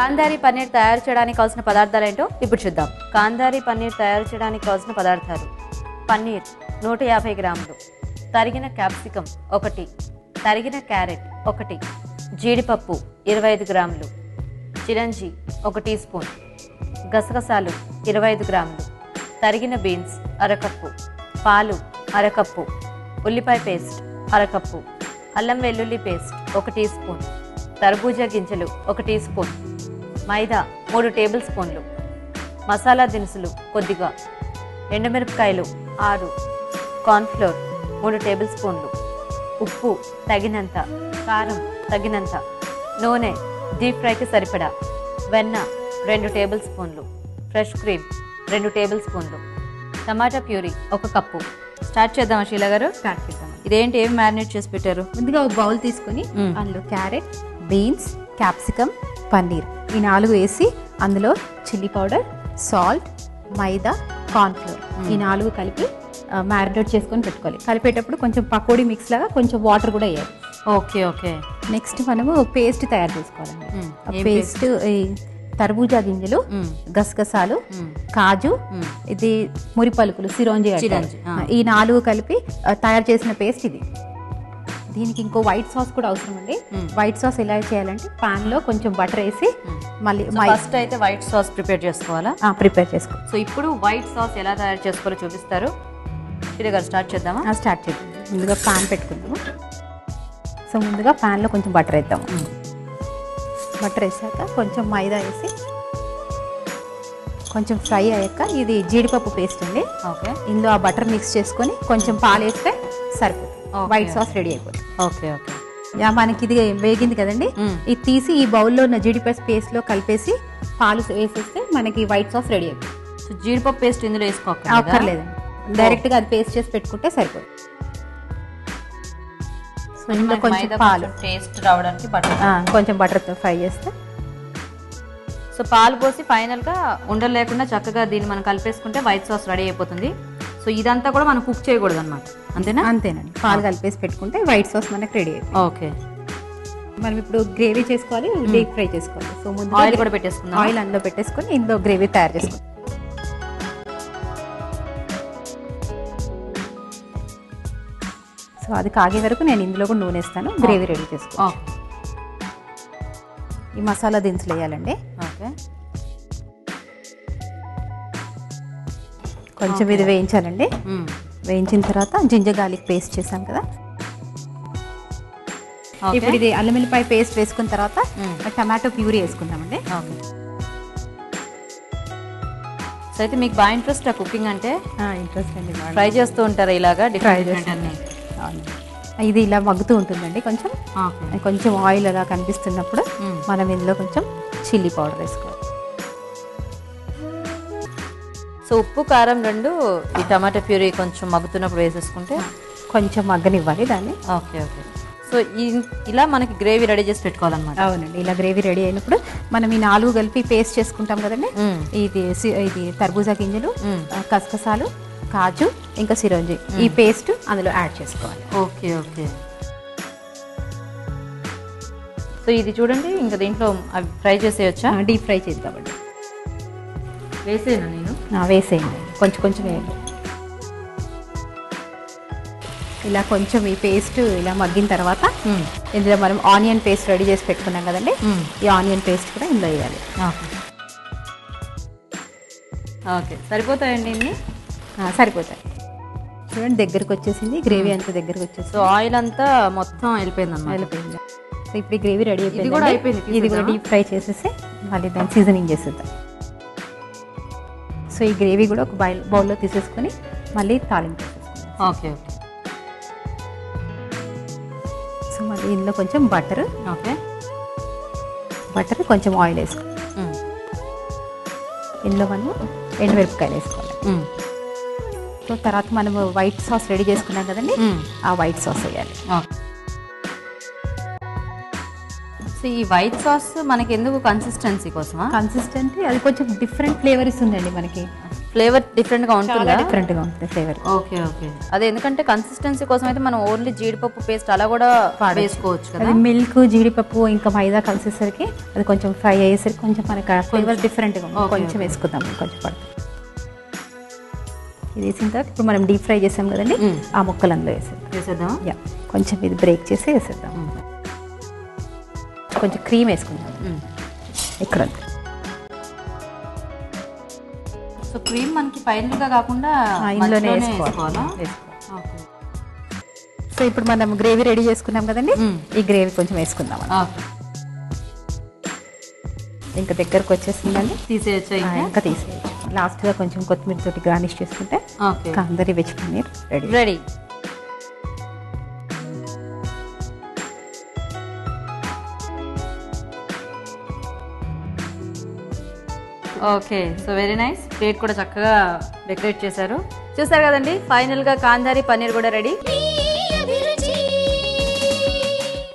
కాందారి పన్నీర్ తయారు చేయడానికి కావాల్సిన పదార్థాలు ఏంటో ఇప్పుడు చూద్దాం. కాందారి పన్నీర్ తయారు చేయడానికి కావాల్సిన పదార్థాలు. పన్నీర్ నూట యాభై గ్రాములు. తరిగిన క్యాప్సికం ఒకటి. తరిగిన క్యారెట్ ఒకటి. జీడిపప్పు ఇరవై ఐదు గ్రాములు. చిరంజి ఒక టీ స్పూన్. గసగసాలు ఇరవై ఐదు గ్రాములు. తరిగిన బీన్స్ అరకప్పు. పాలు అరకప్పు. ఉల్లిపాయ పేస్ట్ అరకప్పు. అల్లం వెల్లుల్లి పేస్ట్ ఒక టీ స్పూన్. తర్బూజా గింజలు ఒక టీ స్పూన్. మైదా మూడు టేబుల్ స్పూన్లు. మసాలా దినుసులు కొద్దిగా. ఎండుమిరపకాయలు ఆరు. కార్న్ఫ్లోర్ మూడు టేబుల్ స్పూన్లు. ఉప్పు తగినంత కారం తగినంత. నూనె డీప్ ఫ్రైకి సరిపడా. వెన్న రెండు టేబుల్ స్పూన్లు. ఫ్రెష్ క్రీమ్ రెండు టేబుల్ స్పూన్లు. టమాటా ప్యూరీ ఒక కప్పు. స్టార్ట్ చేద్దామా షీలా గారు? స్టార్ట్ చేద్దాం. ఇదేంటి? ఏం మ్యారినేట్ చేసి పెట్టారు? ముందుగా ఒక బౌల్ తీసుకొని. అందులో క్యారెట్ బీన్స్ క్యాప్సికమ్ పన్నీర్. ఈ నాలుగు వేసి అందులో చిల్లీ పౌడర్ సాల్ట్ మైదా కార్న్ఫ్లోర్. ఈ నాలుగు కలిపి మ్యారినేట్ చేసుకొని పెట్టుకోవాలి. కలిపేటప్పుడు కొంచెం పకోడీ మిక్స్ లాగా కొంచెం వాటర్ కూడా వేయాలి. Okay okay. నెక్స్ట్ మనము పేస్ట్ తయారు ఏం పేస్ట్ ఈ తర్బూజా గింజలు. గసగసాలు. కాజు. ఇది మురి పలుకులు సిరోంజి. ఈ నాలుగు కలిపి తయారు చేసిన పేస్ట్ ఇది. దీనికి ఇంకో వైట్ సాస్ కూడా అవసరం అండి. వైట్ సాస్ ఎలా చేయాలంటే పాన్లో కొంచెం బటర్ వేసి మళ్ళీ ఫస్ట్ అయితే వైట్ సాస్ ప్రిపేర్ చేసుకోవాలా? ప్రిపేర్ చేసుకో. సో ఇప్పుడు వైట్ సాస్ ఎలా తయారు చేసుకోవాలో చూపిస్తారు. షీలా గారు స్టార్ట్ చేద్దామా? స్టార్ట్ చేద్దాం. ముందుగా పాన్ పెట్టుకుందాము? సో ముందుగా పాన్లో కొంచెం బటర్ వేద్దాము? బటర్ వేసాక కొంచెం మైదా వేసి కొంచెం ఫ్రై అయ్యాక ఇది జీడిపప్పు పేస్ట్ అండి ఓకే ఇందులో ఆ బటర్ మిక్స్ చేసుకొని కొంచెం పాలు వేస్తే సరిపోతుంది. వైట్ సాస్ రెడీ అయిపోతుంది. Okay okay. యా మనకి ఇది వేగింది కదండి. ఇది తీసి ఈ బౌల్లో ఉన్న జీడిపప్పు పేస్ట్లో కలిపేసి పాలు వేసేస్తే మనకి వైట్ సాస్ రెడీ అయిపోతుంది సో జీడిపప్పు పేస్ట్ ఇందులో వేసుకోవాలి డైరెక్ట్గా అది పేస్ట్ చేసి పెట్టుకుంటే సరిపోతుంది కొంచెం పాలు. టేస్ట్ రావడానికి బటర్ కొంచెం బటర్తో ఫ్రై చేస్తే. సో పాలు పోసి ఫైనల్గా ఉండలు లేకుండా చక్కగా దీన్ని మనం కలిపేసుకుంటే వైట్ సాస్ రెడీ అయిపోతుంది. సో ఇదంతా కూడా మనం కుక్ చేయకూడదు అనమాట అంతేనా? అంతేనండి. పాలు కలిపేసి పెట్టుకుంటే వైట్ సాస్ మనకి రెడీ అయిపోతుంది ఓకే. మనం ఇప్పుడు గ్రేవీ చేసుకోవాలి డీప్ ఫ్రై చేసుకోవాలి. సో ముందు ఆయిల్ కూడా పెట్టేసుకుందాం ఆయిల్ అందులో పెట్టేసుకొని ఇందులో గ్రేవీ తయారు చేసుకోవాలి సో అది కాగే వరకు నేను ఇందులో కూడా నూనె వేస్తాను గ్రేవీ రెడీ చేసుకో. ఈ మసాలా దినుసులు వేయాలండి. ఓకే. కొంచెం ఇది వేయించాలండి. వేయించిన తర్వాత జింజర్ గార్లిక్ పేస్ట్ చేసాం కదా. ఇప్పుడు ఇది అల్లం వెల్లిపాయ పేస్ట్ వేసుకున్న తర్వాత. టమాటో ప్యూరీ వేసుకుందామండి. సో అయితే మీకు బాగా ఇంట్రెస్ట్ ఆ కుకింగ్ అంటే? ఇంట్రెస్ట్ అండి ట్రై చేస్తూ ఉంటారా ఇలాగా? డిఫరెంట్ చేస్తాను. ఇది ఇలా మగ్గుతూ ఉంటుందండి కొంచెం. కొంచెం ఆయిల్ అలా కనిపిస్తున్నప్పుడు. మనం ఇందులో కొంచెం చిల్లీ పౌడర్ వేసుకోవాలి. సో ఉప్పు కారం రెండు ఈ టమాటా ప్యూరీ కొంచెం మగ్గుతున్నప్పుడు వేసేసుకుంటే కొంచెం మగ్గనివ్వాలి దాన్ని. Okay okay. సో ఈ- ఇలా మనకి గ్రేవీ రెడీ చేసి పెట్టుకోవాలన్నమాట. అవునండి ఇలా గ్రేవీ రెడీ అయినప్పుడు మనం ఈ నాలుగు కలిపి పేస్ట్ చేసుకుంటాం కదండి. ఇది ఇది తర్బూజా గింజలు కసకసాలు కాజు ఇంకా సిరంజి. ఈ పేస్ట్ అందులో యాడ్ చేసుకోవాలి. Okay okay. సో ఇది చూడండి ఇంకా దీంట్లో అవి ఫ్రై చేసేయచ్చా? డీప్ ఫ్రై చేద్దామండి. వేసేనా నేను? వేసేయండి. కొంచెం కొంచెం వేయండి. ఇలా కొంచెం ఈ పేస్ట్ ఇలా మగ్గిన తర్వాత. ఇందులో మనం ఆనియన్ పేస్ట్ రెడీ చేసి పెట్టుకున్నాం కదండి. ఈ ఆనియన్ పేస్ట్ కూడా ఇందులో వేయాలి. ఓకే. సరిపోతాయండి ఇన్ని? సరిపోతాయి. చూడండి దగ్గరకు వచ్చేసింది. గ్రేవీ అంతా దగ్గరకు వచ్చేసి సో ఆయిల్ అంతా మొత్తం వెళ్ళిపోయింది అన్నమాట వెళ్ళిపోయింది. సో ఇప్పుడు ఈ గ్రేవీ రెడీ అయిపోయింది కూడా అయిపోయింది, ఇది కూడా? డీప్ ఫ్రై చేసేసి మళ్ళీ దాన్ని సీజనింగ్ చేసేద్దాం. సో ఈ గ్రేవీ కూడా ఒక బౌల్ బౌల్లో తీసేసుకొని మళ్ళీ తాలింపు ఓకే ఓకే. సో మళ్ళీ ఇందులో కొంచెం బటర్. ఓకే. బటర్ కొంచెం ఆయిల్ వేసుకో మ్మ్. ఇందులో మనం ఎండుమిరపకాయలు వేసుకోవాలి. సో తర్వాత మనం వైట్ సాస్ రెడీ చేసుకున్నాం కదండి. ఆ వైట్ సాస్ వేయాలి. ఓకే. సో ఈ వైట్ సాస్ మనకి ఎందుకు కన్సిస్టెన్సీ కోసమా? కన్సిస్టెంట్ అది కొంచెం డిఫరెంట్ ఫ్లేవర్ ఇస్తుందండి మనకి. ఫ్లేవర్ డిఫరెంట్గా ఉంటుందా? డిఫరెంట్గా ఉంటుంది ఫ్లేవర్ ఓకే ఓకే అదే ఎందుకంటే కన్సిస్టెన్సీ కోసం అయితే మనం ఓన్లీ జీడిపప్పు పేస్ట్ అలా కూడా వేసుకోవచ్చు కదా? అది మిల్క్ జీడిపప్పు ఇంకా మైదా కలిసేసరికి అది కొంచెం ఫ్రై అయ్యేసరికి కొంచెం మనకి ఫ్లేవర్ డిఫరెంట్గా కొంచెం వేసుకుందాం కొంచెం పడుతుంది. ఇది వేసిన తర్వాత ఇప్పుడు మనం డీప్ ఫ్రై చేసాం కదండి? ఆ ముక్కలు అందులో వేసేద్దాం. వేసేద్దాం యా కొంచెం ఇది బ్రేక్ చేసి వేసేద్దాం. కొంచెం క్రీమ్ వేసుకుందాం. ఇక్కడ. సో క్రీమ్ మనకి పైనగా కాకుండా మధ్యలోనే వేసుకోవాలి. సో ఇప్పుడు మనం గ్రేవీ రెడీ చేసుకున్నాం కదండి. ఈ గ్రేవీ కొంచెం వేసుకుందాం. ఇంకా దగ్గరకు వచ్చేసిందండి. తీసేయచ్చా ఇంకా? తీసేయచ్చు. లాస్ట్గా కొంచెం కొత్తిమీర తోటి గార్నిష్ చేసుకుంటే కాందరి veg paneer ready ready okay so very nice plate కూడా చక్కగా డెకరేట్ చేశారు. చూసారు కదండి ఫైనల్గా కాందారి పన్నీర్ కూడా రెడీ